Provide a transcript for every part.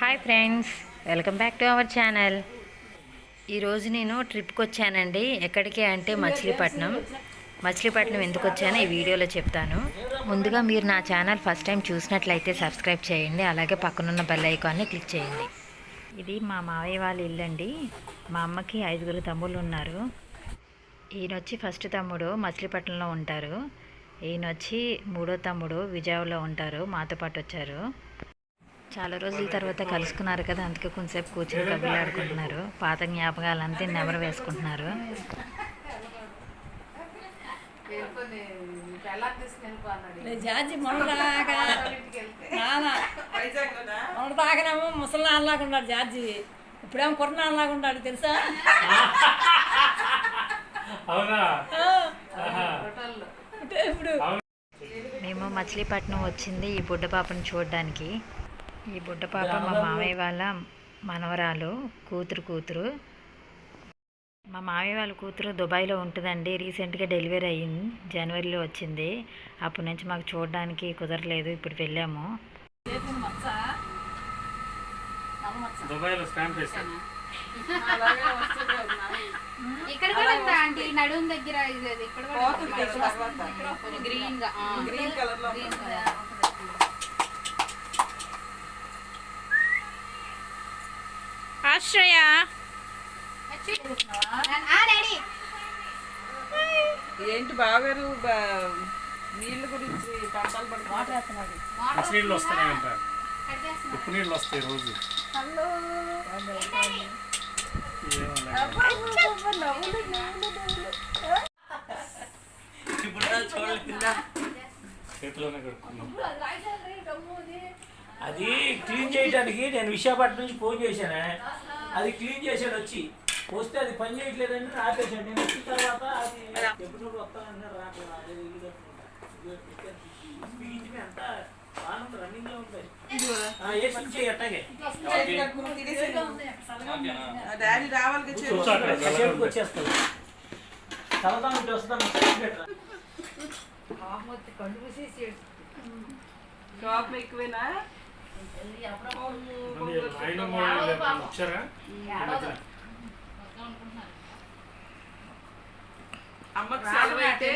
Hi friends welcome back to our channel ఈరోజు నేను ట్రిప్కి వచ్చానండి. ఎక్కడికి అంటే మచిలీపట్నం. మచిలీపట్నం ఎందుకు వచ్చానో ఈ వీడియోలో చెప్తాను. ముందుగా మీరు నా ఛానల్ ఫస్ట్ టైం చూసినట్లయితే సబ్స్క్రైబ్ చేయండి. అలాగే పక్కనున్న బెల్ ఐకాన్ని క్లిక్ చేయండి. ఇది మా మావయ్య వాళ్ళ ఇల్లు అండి. మా అమ్మకి ఐదుగురు తమ్ముళ్ళు ఉన్నారు. ఈయన వచ్చి ఫస్ట్ తమ్ముడు మచిలీపట్నంలో ఉంటారు. ఈయన వచ్చి మూడో తమ్ముడు విజయవాడలో ఉంటారు. మాతో పాటు వచ్చారు. చాలా రోజుల తర్వాత కలుసుకున్నారు కదా అందుకే కొంతసేపు కూర్చొని కబుర్లు ఆడుకుంటున్నారు. పాత జ్ఞాపకాలంతా నెమరు వేసుకుంటున్నారు. మొన్నదాకానేమో ముసలి నాన్నలాగా ఉన్నాడు జార్జి ఇప్పుడేమో కుర్ర నాన్నలాగా ఉన్నాడు తెలుసా? అవునా? ఇప్పుడు మేము మచిలీపట్నం వచ్చింది ఈ బుడ్డ పాపను చూడడానికి. ఈ బుడ్డ పాప మా మామయ్య వాళ్ళ మనవరాలు కూతురు కూతురు. మా మామయ్య వాళ్ళ కూతురు దుబాయ్లో ఉంటుందండి. రీసెంట్గా డెలివరీ అయ్యింది. జనవరిలో వచ్చింది. అప్పటి నుంచి మాకు చూడడానికి కుదరలేదు. ఇప్పుడు వెళ్ళాము. మచ్చ నల్ల మచ్చ దుబాయ్లో స్టాంప్ వేశాను ఇక్కడ కూడా ఉందా ఆంటీ నడుము దగ్గర ఇది అది ఇక్కడ కూడా ఉందా? కొంచెం గ్రీన్గా గ్రీన్ కలర్. రెడీ ఏంటి బావగారు? నీళ్ళ గురించి పంటలు పడి వాటర్ వేస్తున్నాడు. మంచి నీళ్ళు వస్తున్నాయంట ఉప్పు నీళ్ళు వస్తాయి రోజు. చేతిలోనే కడుక్కున్నాం. అది క్లీన్ చేయడానికి నేను విశాఖపట్నం నుంచి ఫోన్ చేశాను. అది క్లీన్ చేశాడు వచ్చి. వస్తే అది పని చేయట్లేదని నేను ఆపేశాడు నేను వచ్చిన తర్వాత అది ఎప్పుడు అదే స్పీచ్ మీ అంతా బాగుంది రన్నింగ్లో అట్టాగే. డాడీ రావాలి తర్వాత ఉంటే వస్తాను షాప్ ఎక్కువేనా మళ్ళీ ఆయన మూడు వచ్చారా అమ్మకి సెలవు అయితే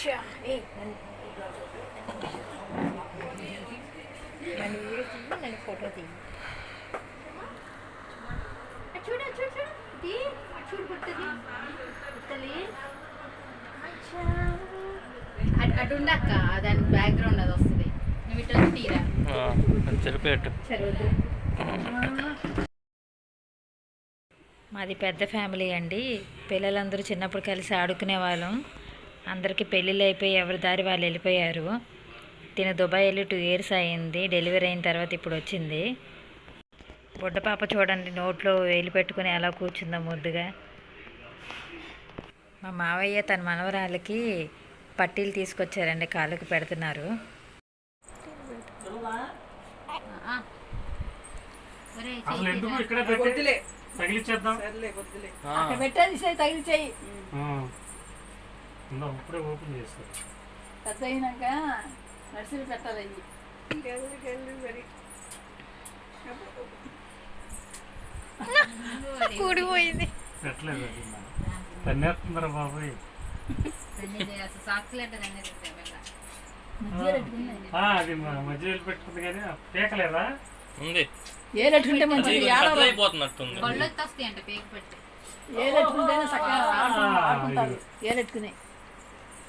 వచ్చాం పాడుతుందా రాగం వేస్తుందా? ఫోటో తీయి చూడు చూడు చూడు ఇది చూడు పుట్టది పుట్టలి అటు అటు ఉండక్క దాని బ్యాక్గ్రౌండ్ అది వస్తుంది నువ్వు తీరా చెరిపేట్టు మాది పెద్ద ఫ్యామిలీ అండి పిల్లలందరూ చిన్నప్పుడు కలిసి ఆడుకునే వాళ్ళం అందరికీ పెళ్ళిళ్ళు అయిపోయి ఎవరి దారి వాళ్ళు వెళ్ళిపోయారు. తిన దుబాయ్ వెళ్ళి టూ ఇయర్స్ అయింది డెలివరీ అయిన తర్వాత ఇప్పుడు వచ్చింది. బుడ్డ పాప చూడండి నోట్లో వేలు పెట్టుకుని ఎలా కూర్చుందో ముద్దుగా. మా మావయ్య తన మనవరాలకి పట్టీలు తీసుకొచ్చారండి కాళ్ళకి పెడుతున్నారు. తగిలిచ్చేద్దాం. సర్లే ఇప్పుడే ఓపెన్ చేస్తారు. పెద్ద అయినాక నర్సరీ పెట్టాలి కూడిపోయింది. పెట్టలేదు అది తన్నేస్తుందరా బాబాయ్. అది మ- మధ్య వేలు పెట్టుకుంది కానీ పీకలేదా? ఉంది. ఏ రెట్టుకుంటే మంచిది? అయిపోతున్నట్టుంది. పళ్ళు వస్తాయి అంట పేక పెట్టి. ఏ ఆడుకుంటారు ఏ రెట్టుకుని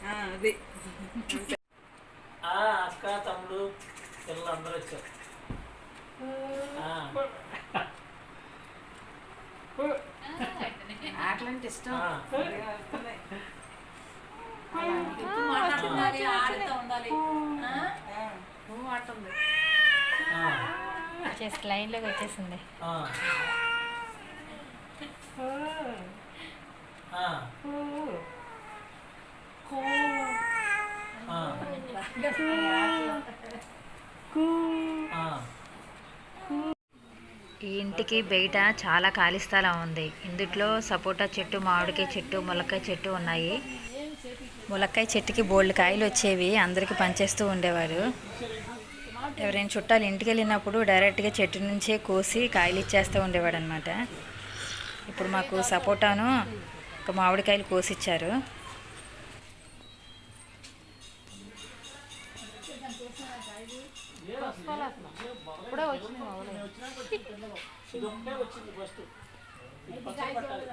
అది. అక్క తమ్ముడు పిల్లలు అందరూ వచ్చారు. ఆ, ఆటలంటే ఇష్టం. మాట్లాడుతున్నారు ఆడుతూ ఉండాలి. వచ్చేసి లైన్లోకి వచ్చేసింది ఆ. ఈ ఇంటికి బయట చాలా ఖాళీ స్థలం ఉంది. ఇందుట్లో సపోటా చెట్టు మామిడికాయ చెట్టు ములక్కాయ చెట్టు ఉన్నాయి. ములక్కాయ చెట్టుకి బోల్డ్ కాయలు వచ్చేవి. అందరికి పనిచేస్తూ ఉండేవారు. ఎవరైనా చుట్టాలు ఇంటికి వెళ్ళినప్పుడు డైరెక్ట్గా చెట్టు నుంచే కోసి కాయలు ఇచ్చేస్తూ ఉండేవాడు అనమాట ఇప్పుడు మాకు సపోటాను ఒక మామిడికాయలు కోసిచ్చారు. ఒకటే వచ్చింది ఫస్ట్ ఇది పచ్చడి పట్టాలి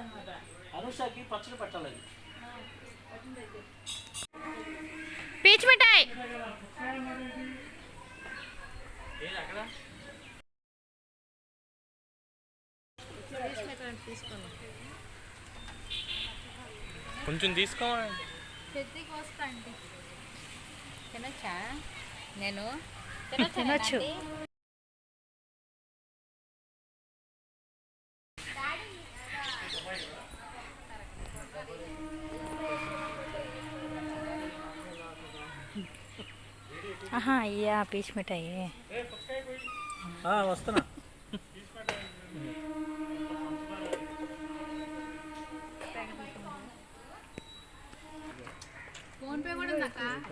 అనుషాకి పచ్చడి పట్టాలి అది. పీచ్ మిఠాయి. కొంచెం తీసుకోవాలి పెద్దకి వస్తా అంటే తినచ్చా? నేను తినొచ్చు ఆహా అయ్యా పీచ్ మిఠాయి. ఆ, వస్తున్నా. ఫోన్ పే కూడా స్కానర్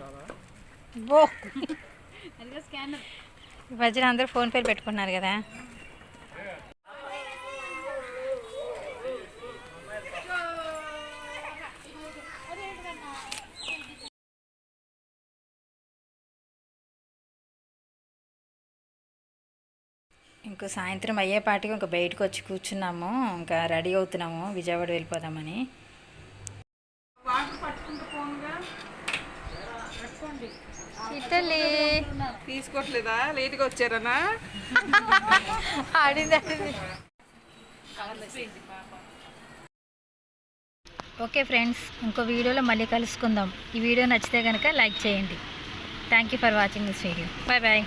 ఈ మధ్యన అందరూ ఫోన్ పేలు పెట్టుకున్నారు కదా ఇంకో సాయంత్రం అయ్యేపాటికి ఇంకా బయటకు వచ్చి కూర్చున్నాము ఇంకా రెడీ అవుతున్నాము విజయవాడ వెళ్ళిపోదామని పట్టుకుంటూ ఇటలీ. తీసుకోవట్లేదా లేట్గా వచ్చారనా? ఆడింది ఆడింది ఓకే ఫ్రెండ్స్ ఇంకో వీడియోలో మళ్ళీ కలుసుకుందాం. ఈ వీడియో నచ్చితే కనుక లైక్ చేయండి. Thank you for watching this video bye bye